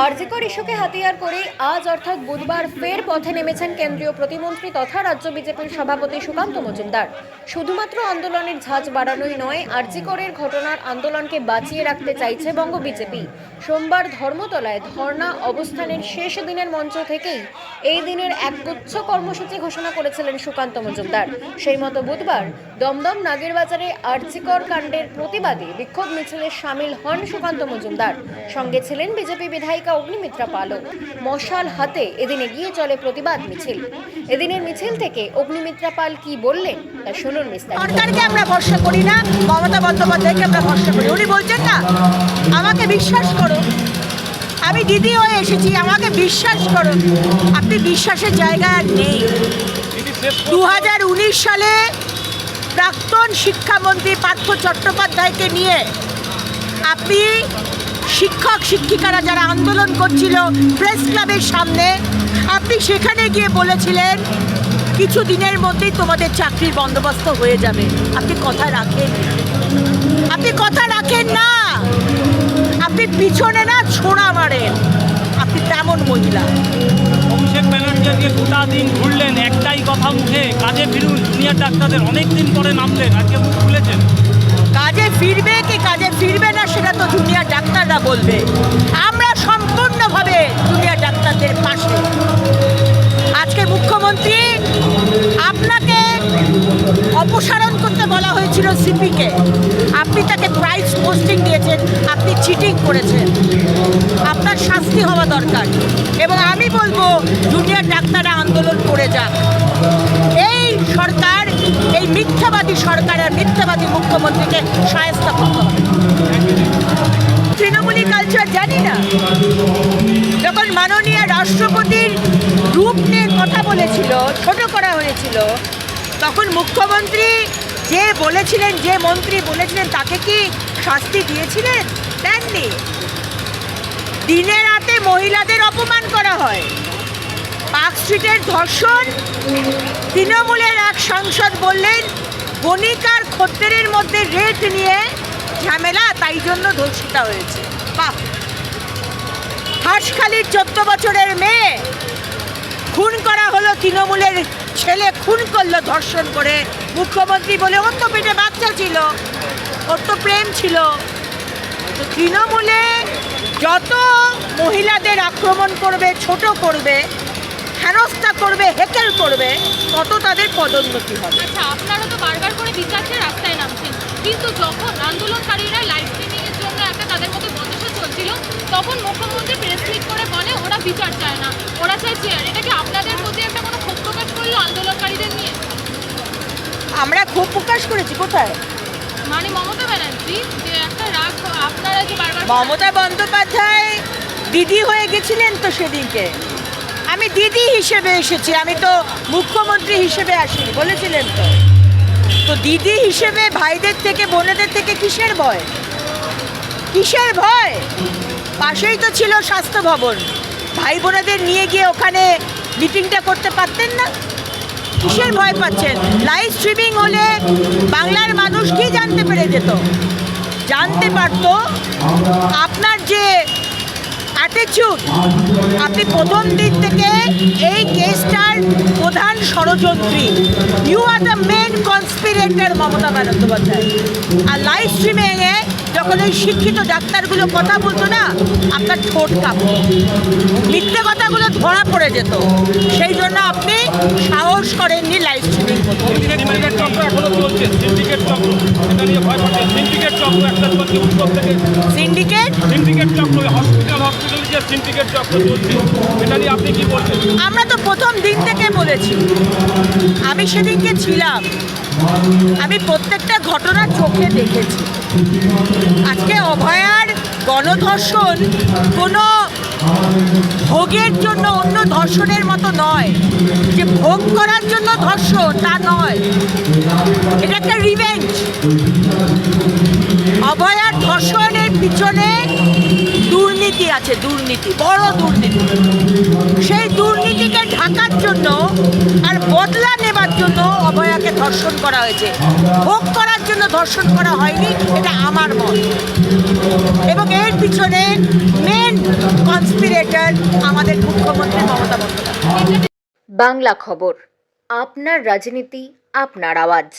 আরজিকর ইস্যুকে হাতিয়ার করে আজ অর্থাৎ বুধবার ফের পথে নেমেছেন কেন্দ্রীয় প্রতিমন্ত্রী তথা রাজ্য বিজেপির সভাপতি সুকান্ত মজুমদার। শুধুমাত্র আন্দোলনের ঝাঁজ বাড়ানোই নয়, আরজিকরের ঘটনার আন্দোলনকে বাঁচিয়ে রাখতে চাইছে বঙ্গ বিজেপি। সোমবার ধর্মতলায় ধর্ণা অবস্থানের শেষ দিনের মঞ্চ থেকেই এই দিনের এক একগুচ্ছ কর্মসূচি ঘোষণা করেছিলেন সুকান্ত মজুমদার। সেই মতো বুধবার দমদম নাগেরবাজারে আরজিকর কাণ্ডের প্রতিবাদে বিক্ষোভ মিছিলে সামিল হন সুকান্ত মজুমদার। সঙ্গে ছিলেন বিজেপি বিধায়িকা অগ্নিমিত্রা পালও মশাল হাতে এদিন এগিয়ে চলে প্রতিবাদ মিছিল। এদিনের মিছিল থেকে অগ্নিমিত্রা পাল কি বললেন, তা শুনুন সরকারকে আমরা ভরসা করি না, মমতা বন্দ্যোপাধ্যায়কে আমরা ভরসা করি। উনি বলছেন না, আমাকে বিশ্বাস করো আমি দিদি হয়ে এসেছি, আমাকে বিশ্বাস করো আপনি বিশ্বাসের জায়গা নেই। দু হাজার উনিশ সালে প্রাক্তন শিক্ষামন্ত্রী পার্থ চট্টোপাধ্যায়কে নিয়ে আপনি শিক্ষক শিক্ষিকারা যারা আন্দোলন করছিল প্রেস ক্লাবের সামনে আপনি সেখানে গিয়ে বলেছিলেন কিছু দিনের মধ্যেই তোমাদের চাকরির বন্দোবস্ত হয়ে যাবে। আপনি কথা রাখেন আপনি কথা রাখেন না। আপনি পিছনে না ছোড়া মারেন। আপনি তেমন মহিলা। অভিষেক ব্যানার্জি গোটা দিন ঘুরলেন একটাই কথা মুখে কাজে ফিরুন জুনিয়র ডাক্তারদের অনেক দিন পরে নামলেন আজকে মুখ খুলেছেন। কাজে ফিরবে কি? কাজে ফিরবে না? ডাক্তাররা বলবে, আমরা সম্পূর্ণভাবে জুনিয়র ডাক্তারদের পাশে। আজকে মুখ্যমন্ত্রী আপনাকে অপসারণ করতে বলা হয়েছিল সিপিকে। আপনি তাকে প্রাইস পোস্টিং দিয়েছেন, আপনি চিটিং করেছেন। আপনার শাস্তি হওয়া দরকার। এবং আমি বলব জুনিয়র ডাক্তাররা আন্দোলন করে যাক। এই সরকার, এই মিথ্যাবাদী সরকার আর মিথ্যাবাদী মুখ্যমন্ত্রীকে সায়স্তা জানি না? যখন মাননীয় রাষ্ট্রপতির রূপ নিয়ে কথা বলেছিল, ছোট করা হয়েছিল, তখন মুখ্যমন্ত্রী যে বলেছিলেন, যে মন্ত্রী বলেছিলেন, তাকে কি শাস্তি দিয়েছিলেন? দেননি। দিনে রাতে মহিলাদের অপমান করা হয়। পার্ক স্ট্রিটের ধর্ষণ, তৃণমূলের এক সাংসদ বললেন বণিকার খদ্দেরের মধ্যে রেট নিয়ে ঝামেলা, তাই জন্য ধর্ষিতা হয়েছে। বাহ! হাঁসখালির চোদ্দ বছরের মেয়ে। খুন করা হলো তৃণমূলের ছেলে, খুন করল ধর্ষণ করে মুখ্যমন্ত্রী বলে ওর তো পেটে বাচ্চা ছিল, ওর তো প্রেম ছিল। তো তৃণমূলে যত মহিলাদের আক্রমণ করবে, ছোট করবে, হেনস্থা করবে, হেকেল করবে, তত তাদের পদোন্নতি হবে। আচ্ছা আপনারা তো বারবার করে বিচার চেয়ে রাস্তায় নামছেন। কিন্তু যখন আন্দোলনকারীরা লাইভ তখন মুখ্যমন্ত্রী প্রেস মিট করে বলে ওরা বিচার চায় না। ওরা চায় চেয়ার এটা কি আপনাদের প্রতি একটা কোনো ক্ষোভ প্রকাশ করল আন্দোলনকারীদের নিয়ে? আমরা খুব প্রকাশ করেছি কোথায়? মানে মমতা ব্যানার্জি যে একটা রাগ আপনারা যে বারবার মমতা বন্দ্যোপাধ্যায় দিদি হয়ে গেছিলেন তো সেদিনকে। আমি দিদি হিসেবে এসেছি আমি তো মুখ্যমন্ত্রী হিসেবে আসিনি বলেছিলেন তো। তো দিদি হিসেবে ভাইদের থেকে বোনেদের থেকে কিসের ভয়? কিসের ভয়? পাশেই তো ছিল স্বাস্থ্য ভবন। ভাই বোনেদের নিয়ে গিয়ে ওখানে মিটিংটা করতে পারতেন না? কিসের ভয় পাচ্ছেন? লাইভ স্ট্রিমিং হলে বাংলার মানুষ কি জানতে পেরে যেত? জানতে পারতো আপনার যে অ্যাটিচিউড আপনি প্রথম দিন থেকে এই কেসটার প্রধান ষড়যন্ত্রী। You are the main conspirator Mamata Bandyopadhyay. R live স্ট্রিমিংয়ে যখন ওই শিক্ষিত ডাক্তারগুলো কথা বলতো না আপনার ঠোঁট কাঁপত। মিথ্যে কথাগুলো ধরা পড়ে যেত। সেই জন্য আপনি সাহস করেননি লাইভ স্ট্রিমিং সিন্ডিকেট আমরা তো প্রথম দিন থেকে বলেছি। আমি সেদিনকে ছিলাম। আমি প্রত্যেকটা ঘটনা চোখে দেখেছি। আজকে অভয়ার গণধর্ষণ কোনো ভোগের জন্য অন্য ধর্ষণের মতো নয়। যে ভোগ করার জন্য ধর্ষণ, তা নয়। এটা একটা রিভেঞ্জ অভয়ার ধর্ষণের পিছনে দুর্নীতি আছে, দুর্নীতি, বড় দুর্নীতি। সেই দুর্নীতিকে ঢাকার জন্য আর বদলা নেবার জন্য অভয়াকে ধর্ষণ করা হয়েছে। ভোগ করার জন্য ধর্ষণ করা হয়নি, এটা আমার মত। এবং এর পিছনে মেন কনস্পিরেটর আমাদের মুখ্যমন্ত্রী মমতা বন্দ্যোপাধ্যায়। বাংলা খবর, আপনার রাজনীতি, আপনার আওয়াজ।